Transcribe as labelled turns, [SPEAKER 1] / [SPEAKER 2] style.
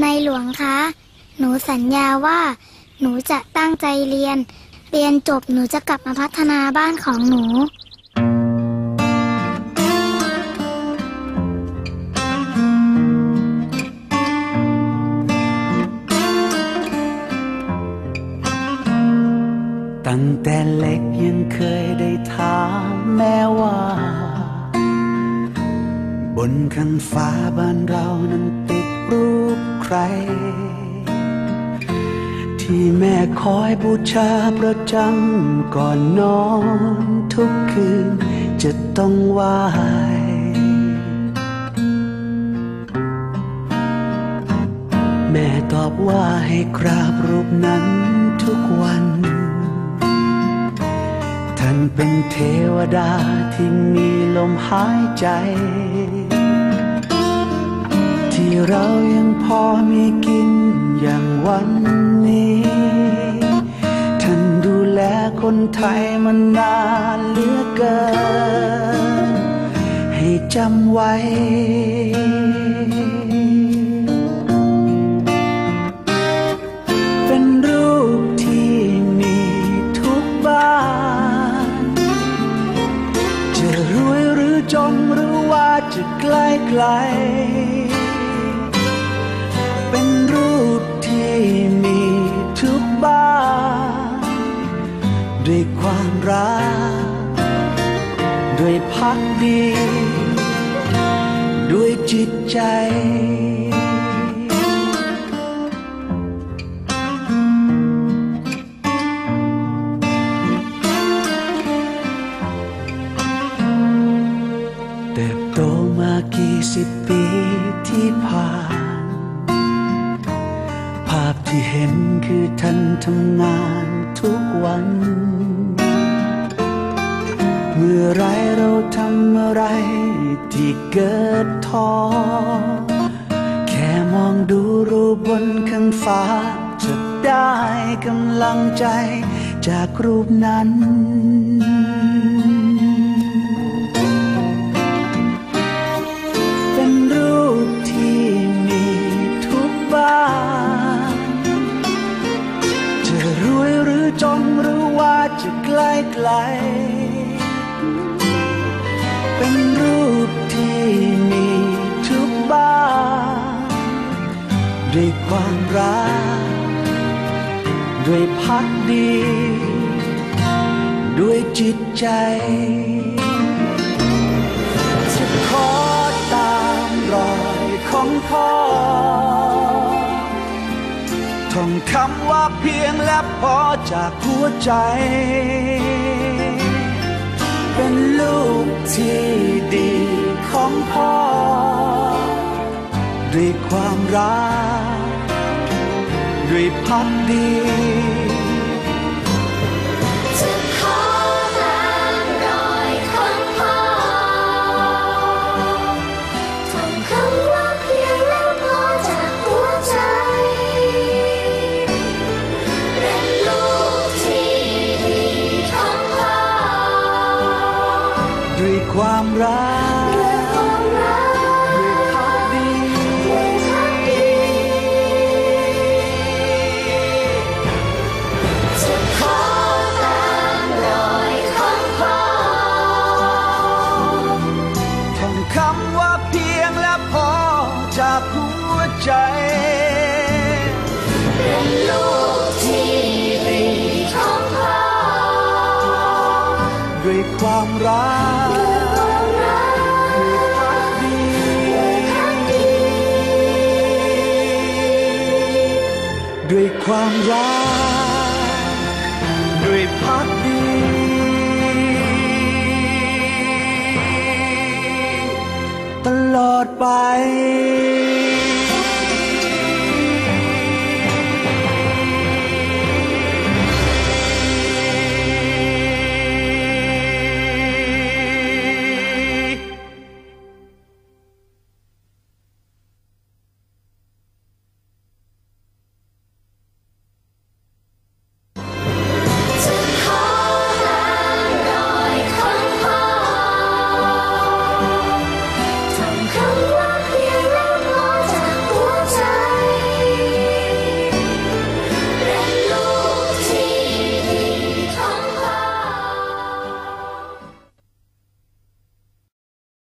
[SPEAKER 1] ในหลวงคะ หนูสัญญาว่า หนูจะตั้งใจเรียน เรียนจบหนูจะกลับมาพัฒนาบ้านของหนู
[SPEAKER 2] ตั้งแต่เล็กยังเคยได้ถามแม่ว่า บนขันฟ้าบ้านเรานั้นติดรูป ใคร ที่แม่คอยบูชาประจำก่อนนอนทุกคืนจะต้องไหวแม่ตอบว่าให้กราบรูปนั้นทุกวันท่านเป็นเทวดาที่มีลมหายใจ เรายังพอมีกินอย่างวันนี้ ท่านดูแลคนไทยมานานเหลือเกิน ให้จำไว้เป็นรูปที่มีทุกบ้านจะรวยหรือจนหรือว่าจะไกลไกล ด้วยความรัก ด้วยพักดี ด้วยจิตใจเติบโตมากี่สิบปีที่ผ่าน ภาพที่เห็นคือท่านทำงานทุกวัน ที่เกิดท้อแค่มองดูรูปบนข้างฟ้า จะได้กำลังใจจากรูปนั้นเป็นรูปที่มีทุกบ้านจะรวยหรือจนหรือว่าจะไกลไกล ด้วยความรัก ด้วยพักดี ด้วยจิตใจ จะขอตามรอยของพ่อท่องคำว่าเพียงและพอจากหัวใจ เป็นลูกที่ดีของพ่อ ด้วยความรัก ด้วยพักดี
[SPEAKER 1] จะขอตามรอยของพ่อท่องคำว่าเพียงและพอจากหัวใจ เป็นลูกที่ดีของพ่อ
[SPEAKER 2] ด้วยความรัก
[SPEAKER 1] ด้วยความรัก
[SPEAKER 2] ความรักด้วยพักดี
[SPEAKER 1] ด้
[SPEAKER 2] วยความรักด้วยพัก